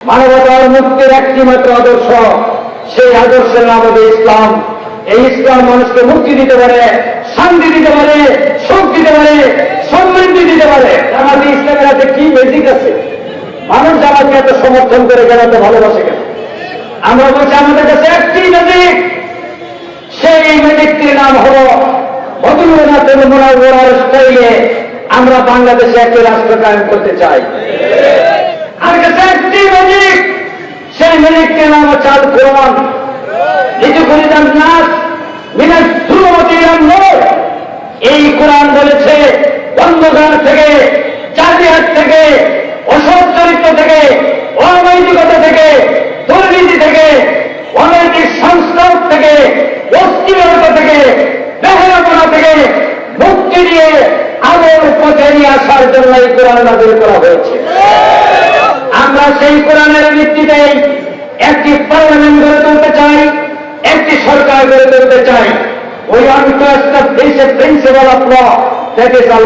মানবতার মুক্তির একটি মাত্র আদর্শ, সেই আদর্শের নাম হবে ইসলাম। এই ইসলাম মানুষকে মুক্তি দিতে পারে, শান্তি দিতে পারে, সুখ দিতে পারে, সমৃদ্ধি দিতে পারে। জামাতে ইসলামের হাতে কি বেসিক আছে? মানুষ জামাতকে এত সমর্থন করে কেন, এত ভালোবাসে কেন? আমরা বলছি, আমাদের কাছে একটি বেসিক সেই ম্যাজিকটির নাম হল মধুরনাথের মোনার স্টাইলে আমরা বাংলাদেশে একটি রাষ্ট্র কায়েম করতে চাই আর কাছে একটি ম্যাজিক সেই ম্যাজিকটির নাম হচ্ছে আল কোরআন নিচু করিদান নাস, মিনাস এই কোরআন বলেছে বন্ধঘর থেকে জাতিহাট থেকে, অসৎ চরিত্র থেকে, অনৈতিকতা থেকে, দুর্নীতি থেকে, অনৈতিক সংস্কার থেকে, অস্থিরতা থেকে বেহরাপনা থেকে মুক্তি দিয়ে আলোর পথে নিয়ে আসার জন্য এই কোরআন করা হয়েছে। আমরা সেই কোরআনের ভিত্তিতে একটি পার্লামেন্ট গড়ে তুলতে চাই, একটি সরকার গড়ে তুলতে চাই। ওই আন্তঃ principal of law that is Al